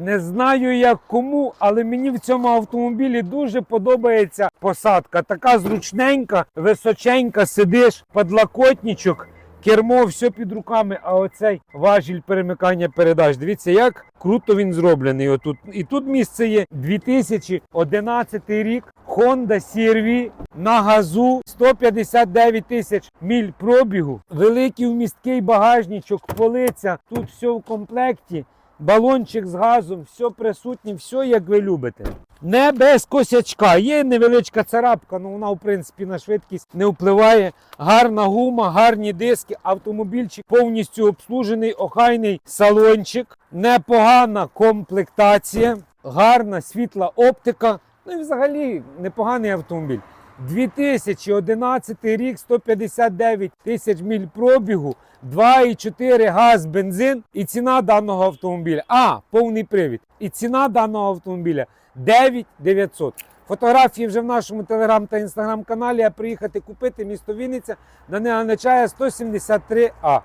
Не знаю як кому, але мені в цьому автомобілі дуже подобається посадка. Така зручненька, височенька, сидиш, подлокотничок, кермо, все під руками. А оцей важіль перемикання передач. Дивіться, як круто він зроблений. Отут. І тут місце є 2011 рік. Honda CR-V на газу 159 тисяч міль пробігу. Великий вмісткий багажничок, полиця. Тут все в комплекті. Балончик з газом, все присутнє, все як ви любите. Не без косячка. Є невеличка царапка, але вона, в принципі, на швидкість не впливає. Гарна гума, гарні диски, автомобільчик повністю обслужений, охайний салончик, непогана комплектація, гарна світла оптика. Ну і взагалі непоганий автомобіль. 2011 рік, 159 тисяч міль пробігу, 2,4 газ, бензин і ціна даного автомобіля. А, повний привід. І ціна даного автомобіля 9900. Фотографії вже в нашому телеграм та інстаграм каналі. А приїхати купити місто Вінниця на Неганечая 173А.